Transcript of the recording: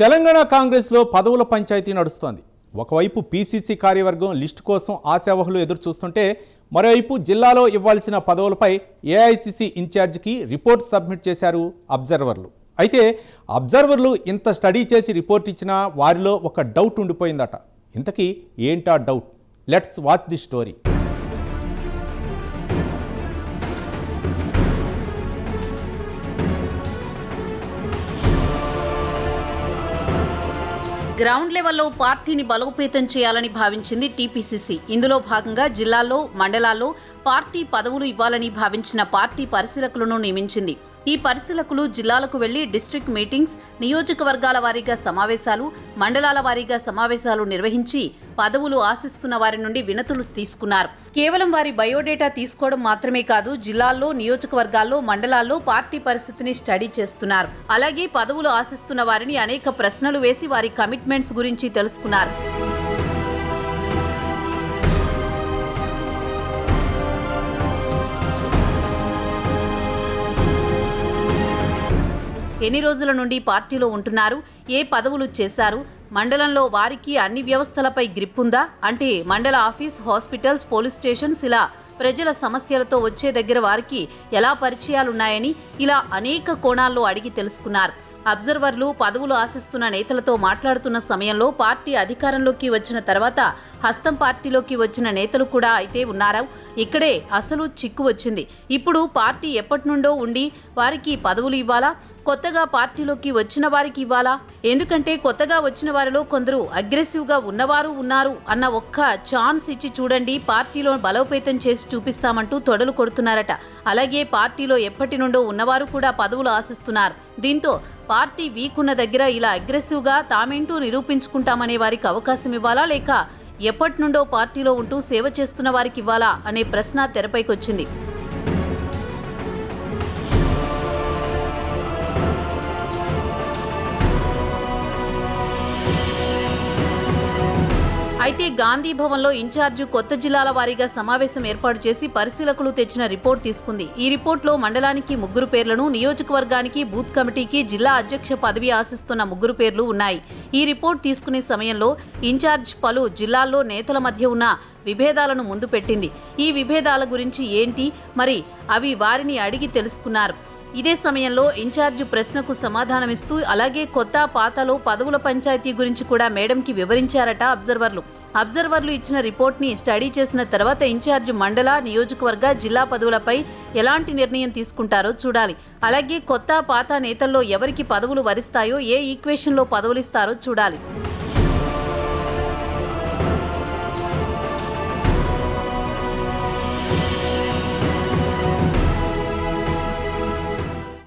తెలంగాణ కాంగ్రెస్లో పదవుల పంచాయతీ నడుస్తోంది. ఒకవైపు పీసీసీ కార్యవర్గం లిస్టు కోసం ఆశావహులు ఎదురు చూస్తుంటే మరోవైపు జిల్లాలో ఇవ్వాల్సిన పదవులపై ఏఐసిసి ఇన్ఛార్జికి రిపోర్ట్ సబ్మిట్ చేశారు అబ్జర్వర్లు. అయితే అబ్జర్వర్లు ఇంత స్టడీ చేసి రిపోర్ట్ ఇచ్చినా వారిలో ఒక డౌట్ ఉండిపోయిందట. ఇంతకీ ఏంటా doubt? Let's watch the story. Ground లెవెల్లో పార్టీని బలోపేతం చేయాలని భావించింది టీపీసీసీ. ఇందులో భాగంగా జిల్లాల్లో మండలాల్లో పార్టీ పదవులు ఇవ్వాలని భావించిన పార్టీ పరిశీలకులను నియమించింది. ఈ పరిశీలకులు జిల్లాలకు వెళ్ళి డిస్ట్రిక్ట్ మీటింగ్స్ నియోజకవర్గాల వారీగా సమావేశాలు మండలాల వారీగా సమావేశాలు నిర్వహించి పదవులు ఆశిస్తున్న వారి నుండి వినతులు తీసుకున్నారు. కేవలం వారి బయోడేటా తీసుకోవడం మాత్రమే కాదు జిల్లాల్లో నియోజకవర్గాల్లో మండలాల్లో పార్టీ పరిస్థితిని స్టడీ చేస్తున్నారు. అలాగే పదవులు ఆశిస్తున్న వారిని అనేక ప్రశ్నలు వేసి వారి కమిట్మెంట్స్ గురించి తెలుసుకున్నారు. ఎన్ని రోజుల నుండి పార్టీలో ఉంటున్నారు? ఏ పదవులు చేశారు? మండలంలో వారికి అన్ని వ్యవస్థలపై గ్రిప్ ఉందా అంటే మండల ఆఫీస్ హాస్పిటల్స్ పోలీస్ స్టేషన్స్ ఇలా ప్రజల సమస్యలతో వచ్చే దగ్గర వారికి ఎలా పరిచయాలున్నాయని ఇలా అనేక కోణాల్లో అడిగి తెలుసుకున్నారు. అబ్జర్వర్లు పదవులు ఆశిస్తున్న నేతలతో మాట్లాడుతున్న సమయంలో పార్టీ అధికారంలోకి వచ్చిన తర్వాత హస్తం పార్టీలోకి వచ్చిన నేతలు కూడా అయితే ఉన్నారా? ఇక్కడే అసలు చిక్కు వచ్చింది. ఇప్పుడు పార్టీ ఎప్పటి నుండో ఉండి వారికి పదవులు ఇవ్వాలా? కొత్తగా పార్టీలోకి వచ్చిన వారికి ఇవ్వాలా? ఎందుకంటే కొత్తగా వచ్చిన వారిలో కొందరు అగ్రెసివ్గా ఉన్నవారు ఉన్నారు అన్న ఒక్క ఛాన్స్ ఇచ్చి చూడండి పార్టీలో బలోపేతం చేసి చూపిస్తామంటూ తొడలు కొడుతున్నారట. అలాగే పార్టీలో ఎప్పటి నుండో ఉన్నవారు కూడా పదవులు ఆశిస్తున్నారు. దీంతో పార్టీ వీక్ ఉన్న దగ్గర ఇలా అగ్రెసివ్గా తామేంటూ నిరూపించుకుంటామనే వారికి అవకాశం ఇవ్వాలా? లేక ఎప్పటి నుండో పార్టీలో ఉంటూ సేవ చేస్తున్న వారికి ఇవ్వాలా? అనే ప్రశ్న తెరపైకొచ్చింది. అయితే గాంధీ భవన్లో ఇన్ఛార్జి కొత్త జిల్లాల వారీగా సమావేశం ఏర్పాటు చేసి పరిశీలకులు తెచ్చిన రిపోర్ట్ తీసుకుంది. ఈ రిపోర్ట్లో మండలానికి ముగ్గురు పేర్లను నియోజకవర్గానికి బూత్ కమిటీకి జిల్లా అధ్యక్ష పదవి ఆశిస్తున్న ముగ్గురు పేర్లు ఉన్నాయి. ఈ రిపోర్ట్ తీసుకునే సమయంలో ఇన్ఛార్జ్ పలు జిల్లాల్లో నేతల మధ్య ఉన్న విభేదాలను ముందు పెట్టింది. ఈ విభేదాల గురించి ఏంటి? మరి అవి వారిని అడిగి తెలుసుకున్నారు. ఇదే సమయంలో ఇన్ఛార్జ్ ప్రశ్నకు సమాధానమిస్తూ అలాగే కొత్త పాతలో పదవుల పంచాయతీ గురించి కూడా మేడంకి వివరించారట అబ్జర్వర్లు. అబ్జర్వర్లు ఇచ్చిన రిపోర్ట్ని స్టడీ చేసిన తర్వాత ఇన్ఛార్జ్ మండల నియోజకవర్గ జిల్లా పదవులపై ఎలాంటి నిర్ణయం తీసుకుంటారో చూడాలి. అలాగే కొత్త పాత నేతల్లో ఎవరికి పదవులు వరిస్తాయో ఏ ఈక్వేషన్లో పదవులిస్తారో చూడాలి.